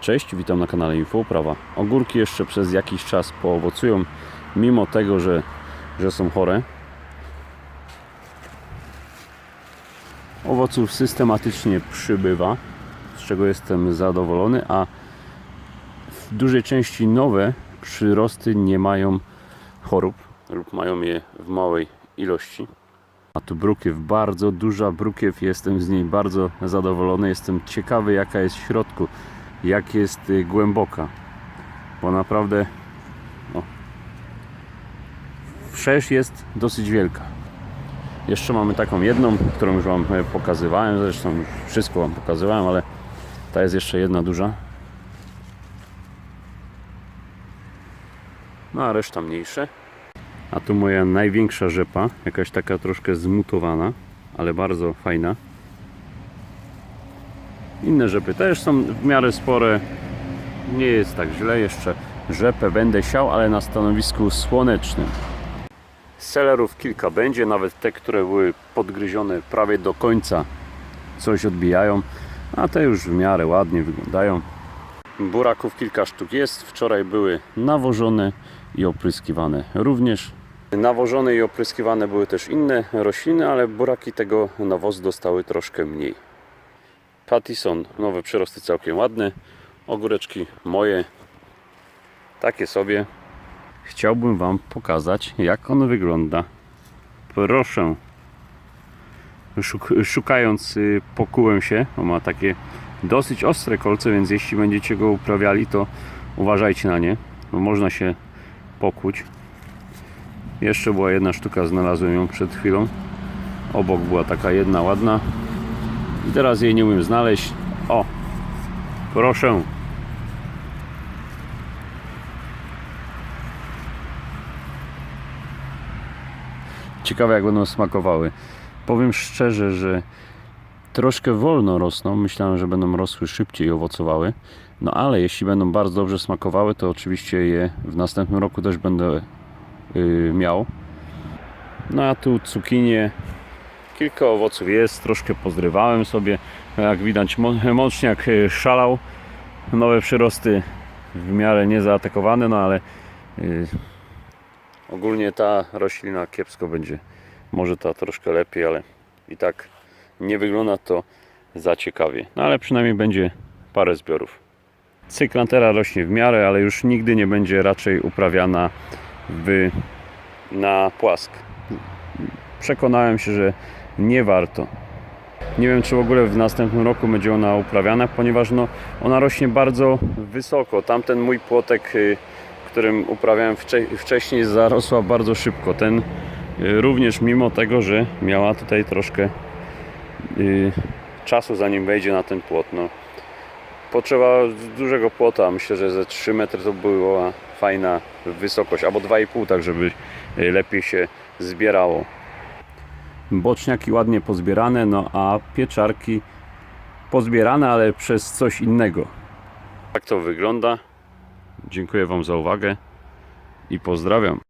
Cześć, witam na kanale Infouprawa. Ogórki jeszcze przez jakiś czas poowocują, mimo tego, że, że są chore. Owoców systematycznie przybywa, z czego jestem zadowolony, a w dużej części nowe przyrosty nie mają chorób lub mają je w małej ilości. A tu brukiew, bardzo duża brukiew, jestem z niej bardzo zadowolony. Jestem ciekawy jaka jest w środku, jak jest y, głęboka, bo naprawdę wszerz jest dosyć wielka. Jeszcze mamy taką jedną, którą już Wam e, pokazywałem, zresztą już wszystko Wam pokazywałem, ale ta jest jeszcze jedna duża. No a reszta mniejsze. A tu moja największa rzepa, jakaś taka troszkę zmutowana, ale bardzo fajna. Inne rzepy też są w miarę spore. Nie jest tak źle. Jeszcze rzepę będę siał, ale na stanowisku słonecznym. Selerów kilka będzie, nawet te, które były podgryzione prawie do końca, coś odbijają, a te już w miarę ładnie wyglądają. Buraków kilka sztuk jest. Wczoraj były nawożone i opryskiwane również. Nawożone i opryskiwane były też inne rośliny, ale buraki tego nawozu dostały troszkę mniej. Pattison, nowe przyrosty całkiem ładne. Ogóreczki moje, takie sobie. Chciałbym Wam pokazać, jak on wygląda. Proszę. Szuk szukając, y, pokułem się. On ma takie dosyć ostre kolce, więc jeśli będziecie go uprawiali, to uważajcie na nie, bo można się pokuć. Jeszcze była jedna sztuka, znalazłem ją przed chwilą. Obok była taka jedna ładna. I teraz jej nie umiem znaleźć. O, proszę. Ciekawe jak będą smakowały. Powiem szczerze, że troszkę wolno rosną. Myślałem, że będą rosły szybciej i owocowały. No ale jeśli będą bardzo dobrze smakowały, to oczywiście je w następnym roku też będę yy, miał. No a tu cukinie. Kilka owoców jest, troszkę pozrywałem sobie. Jak widać, mączniak yy, szalał. Nowe przyrosty w miarę nie zaatakowane, no ale yy, ogólnie ta roślina kiepsko będzie. Może ta troszkę lepiej, ale i tak nie wygląda to za ciekawie. No ale przynajmniej będzie parę zbiorów. Cyklantera rośnie w miarę, ale już nigdy nie będzie raczej uprawiana w, na płask. Przekonałem się, że nie warto. Nie wiem, czy w ogóle w następnym roku będzie ona uprawiana, ponieważ no, ona rośnie bardzo wysoko. Tamten mój płotek, y, którym uprawiałem wcze- wcześniej, zarosła bardzo szybko. Ten y, również, mimo tego, że miała tutaj troszkę y, czasu, zanim wejdzie na ten płot. No, potrzeba dużego płota. Myślę, że ze 3 metry to była fajna wysokość, albo 2,5, tak żeby y, lepiej się zbierało. Boczniaki ładnie pozbierane, no a pieczarki pozbierane, ale przez coś innego. Tak to wygląda. Dziękuję Wam za uwagę i pozdrawiam.